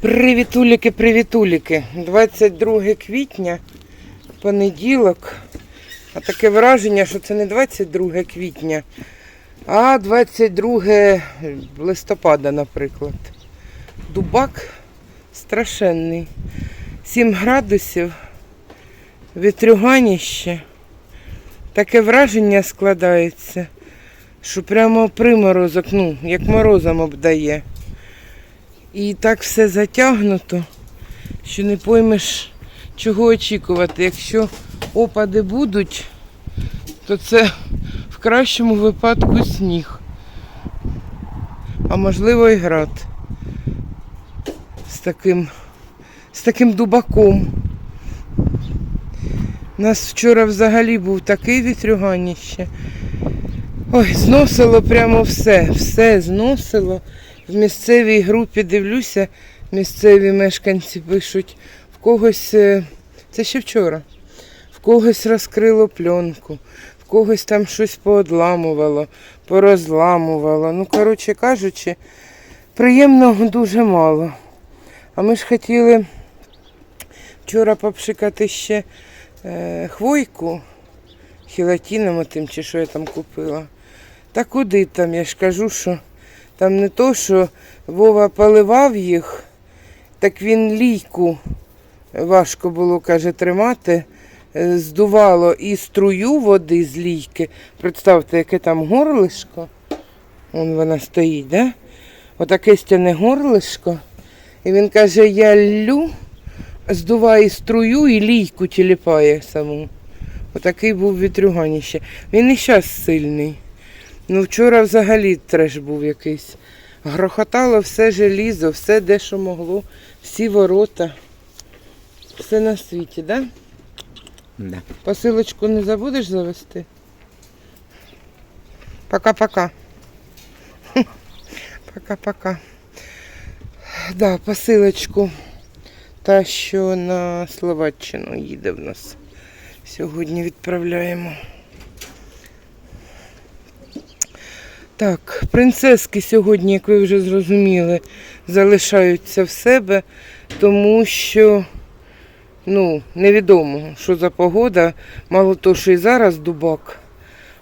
Привітуліки, привітуліки. 22 квітня, понеділок. А таке враження, що це не 22 квітня, а 22 листопада, наприклад. Дубак страшенний. 7 градусів, вітрюганіще. Таке враження складається, що прямо приморозок, ну, як морозом обдає. І так все затягнуто, що не поймеш, чого очікувати. Якщо опади будуть, то це в кращому випадку сніг. А можливо і град. Таким, з таким дубаком. У нас вчора взагалі був такий вітрюганіще. Ой, зносило прямо все, все зносило. В місцевій групі дивлюся, місцеві мешканці пишуть, в когось, е, це ще вчора, в когось розкрило пленку, в когось там щось поодламувало, порозламувало. Ну, коротше кажучи, приємного дуже мало. А ми ж хотіли вчора попшикати ще е, хвойку хілатіном тим, чи що я там купила. Та куди там? Я ж кажу, що там не то, що Вова поливав їх, так він лійку важко було, каже, тримати. Е, Здувало і струю води з лійки. Представте, яке там горлишко. Вон вона стоїть, да? Отаке стяне горлишко. І він каже, я лю, здуває струю і лійку тіліпає саму. Отакий був вітрюганіще. Він і зараз сильний. Ну, вчора взагалі треш був якийсь. Грохотало все желізо, все де що могло, всі ворота. Все на світі, так? Да? Да. Посилочку не забудеш завести? Пока-пока. Пока-пока. Да, посилочку. Та, що на Словаччину їде в нас. Сьогодні відправляємо. Так, принцески сьогодні, як ви вже зрозуміли, залишаються в себе, тому що ну, невідомо, що за погода. Мало того, що і зараз дубак,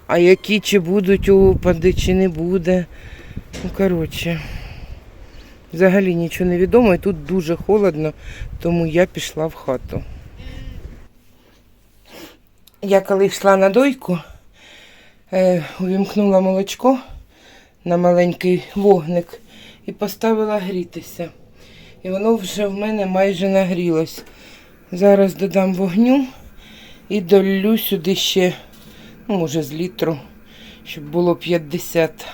а які чи будуть опади, чи не буде. Ну, коротше, взагалі нічого не відомо, і тут дуже холодно, тому я пішла в хату. Я коли йшла на дойку, е, увімкнула молочко на маленький вогник і поставила грітися. І воно вже в мене майже нагрілось. Зараз додам вогню і долю сюди ще, ну, може, з літру, щоб було 50.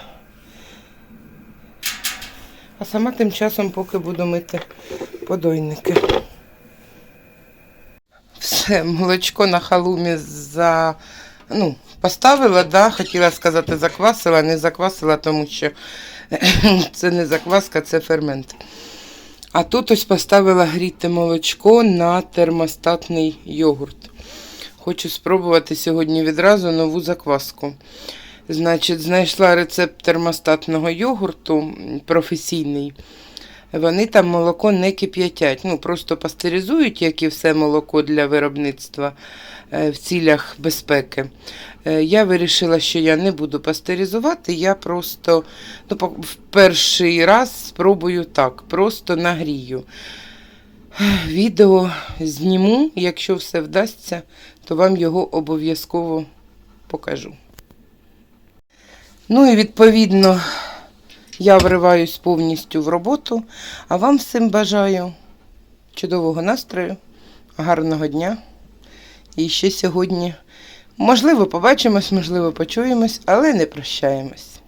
А сама тим часом поки буду мити подойники. Все, молочко на халумі за, ну, поставила, да, хотіла сказати, заквасила, не заквасила, тому що це не закваска, це фермент. А тут ось поставила гріти молочко на термостатний йогурт. Хочу спробувати сьогодні відразу нову закваску. Значить, знайшла рецепт термостатного йогурту професійний. Вони там молоко не кип'ятять, ну просто пастеризують, як і все молоко для виробництва е, в цілях безпеки. Е, Я вирішила, що я не буду пастеризувати, я просто ну, в перший раз спробую так, просто нагрію. Відео зніму, якщо все вдасться, то вам його обов'язково покажу. Ну і відповідно я вриваюсь повністю в роботу, а вам всім бажаю чудового настрою, гарного дня. І ще сьогодні, можливо, побачимось, можливо, почуємось, але не прощаємось.